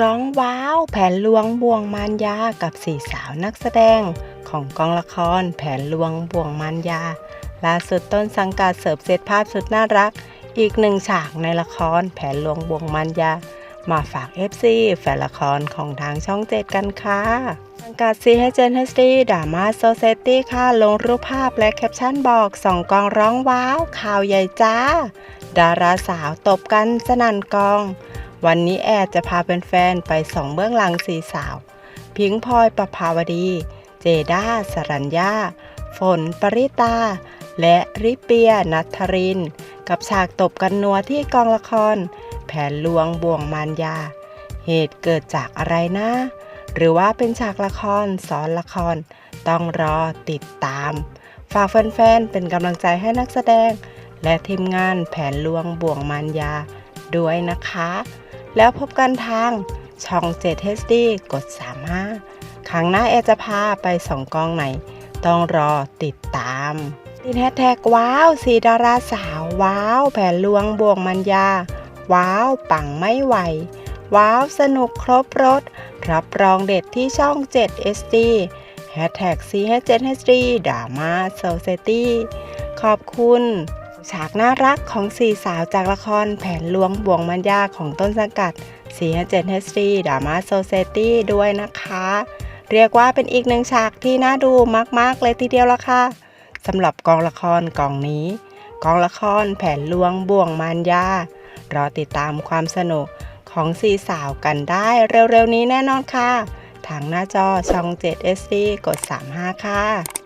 ร้องว้าวแผนลวงบ่วงมารยากับสี่สาวนักแสดง ของกองละครแผนลวงบ่วงมารยาล่าสุดต้นสังกัดเสิร์ฟเซตภาพสุดน่ารัก อีกหนึ่งฉากในละครแผนลวงบ่วงมารยามาฝาก FC แฟนละครของทางช่องเจ็ดกันค่ะสังกัด CHNHD ดามาโซเซตี้ค่ะ ลงรูปภาพและแคปชั่นบอกสองกองร้องว้าว ข่าวใหญ่จ้า ดาราสาวตบกันสนั่นกอง วันนี้แอดจะพาแฟนๆไปส่องเบื้องหลังสีสาว พิงพลอยประภาวดี เจด้าสรัญญา ฝนปริตา และริเปียนัทริน กับฉากตบกันนัวที่กองละคร แผนลวงบ่วงมารยา เหตุเกิดจากอะไรนะ หรือว่าเป็นฉากละครซอนละคร ต้องรอติดตาม ฝากแฟนๆเป็นกำลังใจให้นักแสดง และทีมงานแผนลวงบ่วงมารยา ด้วยนะคะ แล้วพบกันทางช่อง 7 HD กด 35 ครั้งหน้าแอจะพาไปสองกองไหน ต้องรอติดตามติดแฮชแท็กว้าวสีดาราสาว ว้าวแผนลวงบวงมัญญา ว้าวปังไม่ไหว ว้าวสนุกครบรถ รับรองเด็ดที่ช่อง7 SD แฮชแท็ก C7HD ดราม่าโซเซตี้ขอบคุณ ฉากน่ารักของสี่สาวจากละครแผนลวงบ่วงมัญญาของต้นสังกัด457 HD ดามาโซเซตี้ด้วยนะคะ เรียกว่าเป็นอีกหนึ่งฉากที่น่าดูมาก ๆ เลยทีเดียวละค่ะสำหรับกองละครกองนี้ กองละครแผนลวงบ่วงมารยารอติดตามความสนุกของสี่สาวกันได้เร็ว ๆ นี้แน่นอนค่ะ ทางหน้าจอช่อง7 SD กด 35 ค่ะ